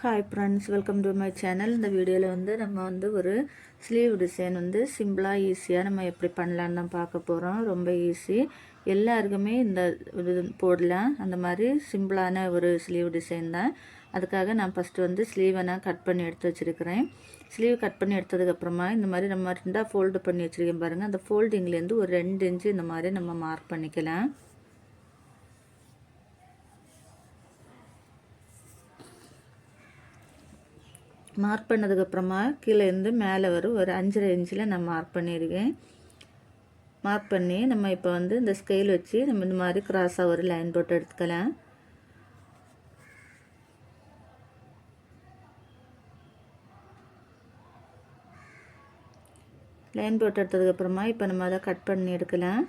Hi friends welcome to my channel இந்த வீடியோவில் வந்து நம்ம வந்து ஒரு ஸ்லீவ் டிசைன் வந்து சிம்பிளாக ஈஸியாக நம்ம எப்படி பண்ணலான்னு தான் பார்க்க போகிறோம் ரொம்ப ஈஸி எல்லாருக்குமே இந்த இது போடலாம். அந்த மாதிரி சிம்பிளான ஒரு ஸ்லீவ் டிசைன் தான். அதுக்காக நான் ஃபஸ்ட்டு வந்து ஸ்லீவை நான் கட் பண்ணி எடுத்து வச்சுருக்கிறேன். ஸ்லீவ் கட் பண்ணி எடுத்ததுக்கப்புறமா இந்த மாதிரி நம்ம ரெண்டாக ஃபோல்டு பண்ணி வச்சுருக்கேன் பாருங்கள் அந்த ஃபோல்டிங்லேருந்து ஒரு ரெண்டு இன்ச்சு இந்த மாதிரி நம்ம மார்க் பண்ணிக்கலாம். மார்க் பண்ணதுக்கப்புறமா கீழே இருந்து மேலே வரும். ஒரு அஞ்சரை இன்ச்சில் நான் மார்க் பண்ணியிருக்கேன் மார்க் பண்ணி நம்ம இப்போ வந்து இந்த ஸ்கேல் வச்சு நம்ம இந்த மாதிரி கிராஸாக ஒரு லைன் போட்டு எடுத்துக்கலாம். லைன் போட்டு எடுத்ததுக்கப்புறமா இப்போ நம்ம அதை கட் பண்ணி எடுக்கலாம்.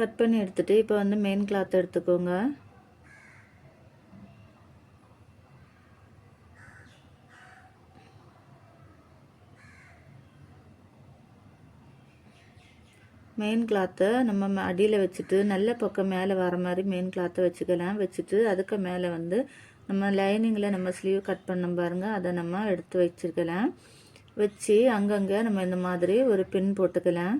கட் பண்ணி எடுத்துகிட்டு இப்போ வந்து மெயின் கிளாத் எடுத்துக்கோங்க. மெயின் கிளாத்தை நம்ம அடியில் வச்சுட்டு நல்ல பக்கம் மேலே வர மாதிரி மெயின் கிளாத்தை வச்சுக்கலாம். வச்சுட்டு அதுக்கு மேலே வந்து நம்ம லைனிங்கில் நம்ம ஸ்லீவ் கட் பண்ண பாருங்கள் அதை நம்ம எடுத்து வச்சுருக்கலாம். வச்சு அங்கங்கே நம்ம இந்த மாதிரி ஒரு பின் போட்டுக்கலாம்.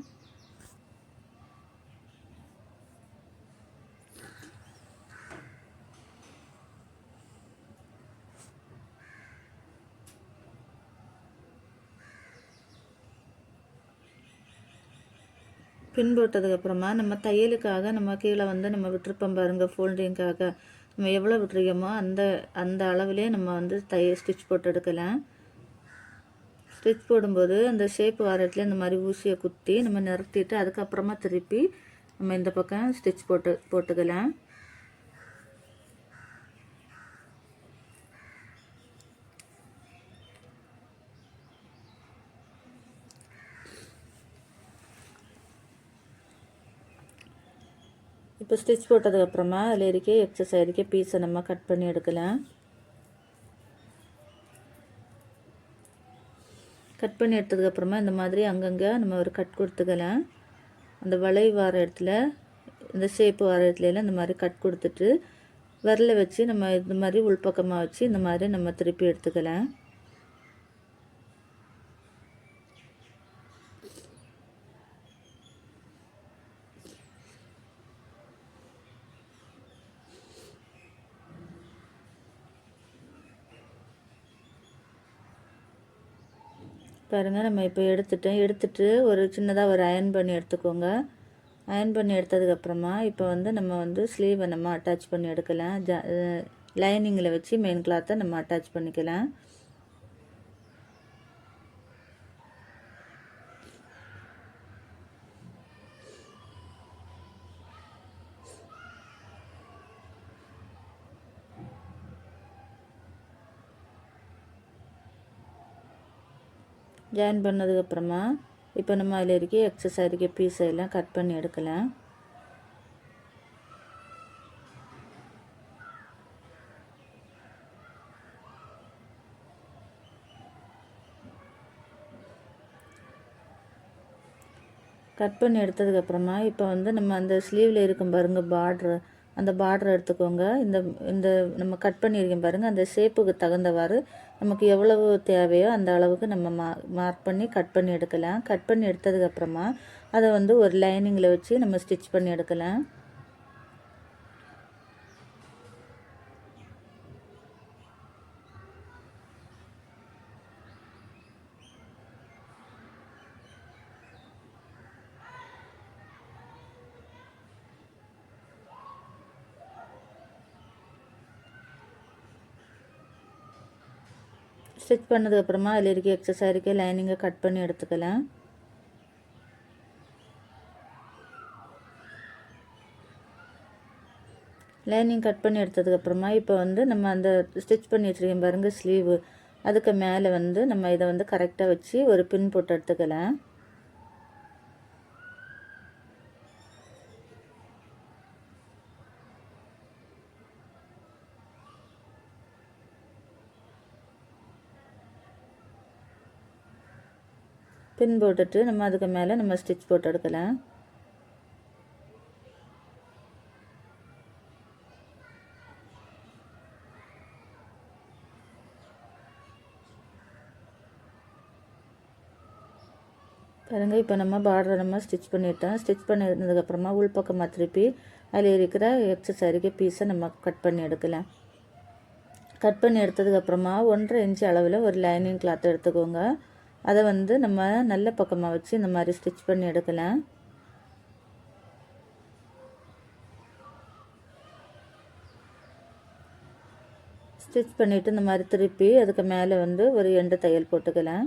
பின் போட்டதுக்கப்புறமா நம்ம தையலுக்காக நம்ம கீழே வந்து நம்ம விட்டுருப்போம் பாருங்கள் ஃபோல்டிங்காக நம்ம எவ்வளோ விட்டுருக்கோமோ அந்த அந்த அளவுலேயே நம்ம வந்து தைய ஸ்டிச் போட்டு எடுக்கலாம் ஸ்டிச் போடும்போது அந்த ஷேப் வாரத்தில் இந்த மாதிரி ஊசியை குத்தி நம்ம நிறுத்திட்டு அதுக்கப்புறமா திருப்பி நம்ம இந்த பக்கம் ஸ்டிச் போட்டு போட்டுக்கலாம் இப்போ ஸ்டிச் போட்டதுக்கப்புறமா அதில் இருக்க எக்ஸஸ் ஆகிருக்க பீஸை நம்ம கட் பண்ணி எடுக்கலாம். கட் பண்ணி எடுத்ததுக்கப்புறமா இந்த மாதிரி அங்கங்கே நம்ம ஒரு கட் கொடுத்துக்கலாம். அந்த வளை வர இடத்துல இந்த ஷேப்பு வர இடத்துல இந்த மாதிரி கட் கொடுத்துட்டு விரலை வச்சு நம்ம இந்த மாதிரி உள்பக்கமாக வச்சு இந்த மாதிரி நம்ம திருப்பி எடுத்துக்கலாம். பாருங்கள் நம்ம இப்போ எடுத்துட்டோம். எடுத்துட்டு ஒரு சின்னதாக ஒரு அயன் பண்ணி எடுத்துக்கோங்க. அயன் பண்ணி எடுத்ததுக்கப்புறமா இப்போ வந்து நம்ம வந்து ஸ்லீவை நம்ம அட்டாச் பண்ணி எடுக்கலாம். ஜ லைனிங்கில் வச்சு மெயின் கிளாத்தை நம்ம அட்டாச் பண்ணிக்கலாம். ஜாயின் பண்ணதுக்கப்புறமா இப்போ நம்ம அதில் இருக்க எக்ஸஸ் இருக்க பீஸை எல்லாம் கட் பண்ணி எடுக்கலாம். கட் பண்ணி எடுத்ததுக்கப்புறமா இப்போ வந்து நம்ம அந்த ஸ்லீவில் இருக்கும் பாருங்கள் பார்ட்ரு அந்த பார்டர் எடுத்துக்கோங்க. இந்த இந்த நம்ம கட் பண்ணியிருக்கோம் பாருங்கள் அந்த ஷேப்புக்கு தகுந்தவாறு நமக்கு எவ்வளவு தேவையோ அந்த அளவுக்கு நம்ம மா மார்க் பண்ணி கட் பண்ணி எடுக்கலாம். கட் பண்ணி எடுத்ததுக்கப்புறமா அதை வந்து ஒரு லைனிங்கில் வச்சு நம்ம ஸ்டிச் பண்ணி எடுக்கலாம். ஸ்டிச் பண்ணதுக்கப்புறமா அதில் இருக்க எக்ஸஸ் இருக்க லைனிங்கை கட் பண்ணி எடுத்துக்கலாம். லைனிங் கட் பண்ணி எடுத்ததுக்கப்புறமா இப்போ வந்து நம்ம அந்த ஸ்டிச் பண்ணி வச்சுருக்கேன் பாருங்கள் ஸ்லீவு அதுக்கு மேலே வந்து நம்ம இதை வந்து கரெக்டாக வச்சு ஒரு பின் போட்டு எடுத்துக்கலாம். பின் போட்டுட்டு நம்ம அதுக்கு மேலே நம்ம ஸ்டிச் போட்டு எடுக்கலாம். பாருங்கள் இப்போ நம்ம பார்டரை நம்ம ஸ்டிச் பண்ணிட்டோம். ஸ்டிச் பண்ணியிருந்ததுக்கப்புறமா உள்பக்கமாக திருப்பி அதில் இருக்கிற எக்ஸஸ் அருகே பீஸை நம்ம கட் பண்ணி எடுக்கலாம். கட் பண்ணி எடுத்ததுக்கப்புறமா ஒன்றரை இன்ச்சு அளவில் ஒரு லைனிங் கிளாத் எடுத்துக்கோங்க. அதை வந்து நம்ம நல்ல பக்கமாக வச்சு இந்த மாதிரி ஸ்டிச் பண்ணி எடுக்கலாம். ஸ்டிச் பண்ணிவிட்டு இந்த மாதிரி திருப்பி அதுக்கு மேலே வந்து ஒரு எண்டு தையல் போட்டுக்கலாம்.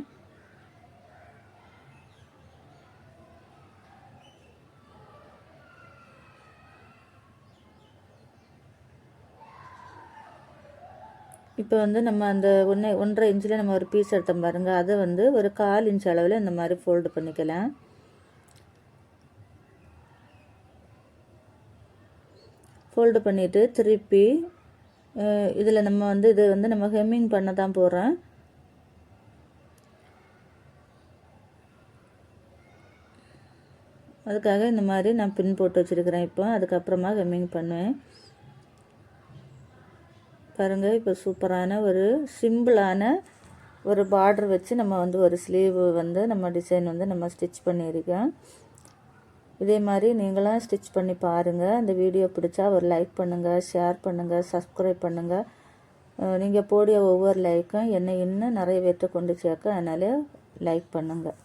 இப்போ வந்து நம்ம அந்த ஒன்று ஒன்றரை இன்ச்சில் நம்ம ஒரு பீஸ் எடுத்தோம் பாருங்கள் அதை வந்து ஒரு கால் இன்ச் அளவில் இந்த மாதிரி ஃபோல்டு பண்ணிக்கலாம். ஃபோல்டு பண்ணிவிட்டு திருப்பி இதில் நம்ம வந்து இது வந்து நம்ம ஹெம்மிங் பண்ண தான் போகிறோம் அதுக்காக இந்த மாதிரி நான் பின் போட்டு வச்சுருக்கிறேன். இப்போ அதுக்கப்புறமா ஹெம்மிங் பண்ணுவேன். பாருங்கள் இப்போ சூப்பரான ஒரு சிம்பிளான ஒரு பார்டர் வச்சு நம்ம வந்து ஒரு ஸ்லீவ் வந்து நம்ம டிசைன் வந்து நம்ம ஸ்டிச் பண்ணியிருக்கோம். இதே மாதிரி நீங்களாம் ஸ்டிச் பண்ணி பாருங்கள் இந்த வீடியோ பிடிச்சா ஒரு லைக் பண்ணுங்கள் ஷேர் பண்ணுங்கள் சப்ஸ்கிரைப் பண்ணுங்கள் நீங்கள் போடிய ஒவ்வொரு லைக்கும் என்னை இன்னும் நிறைய பேர்த்த கொண்டு சேர்க்க அதனால் லைக் பண்ணுங்கள்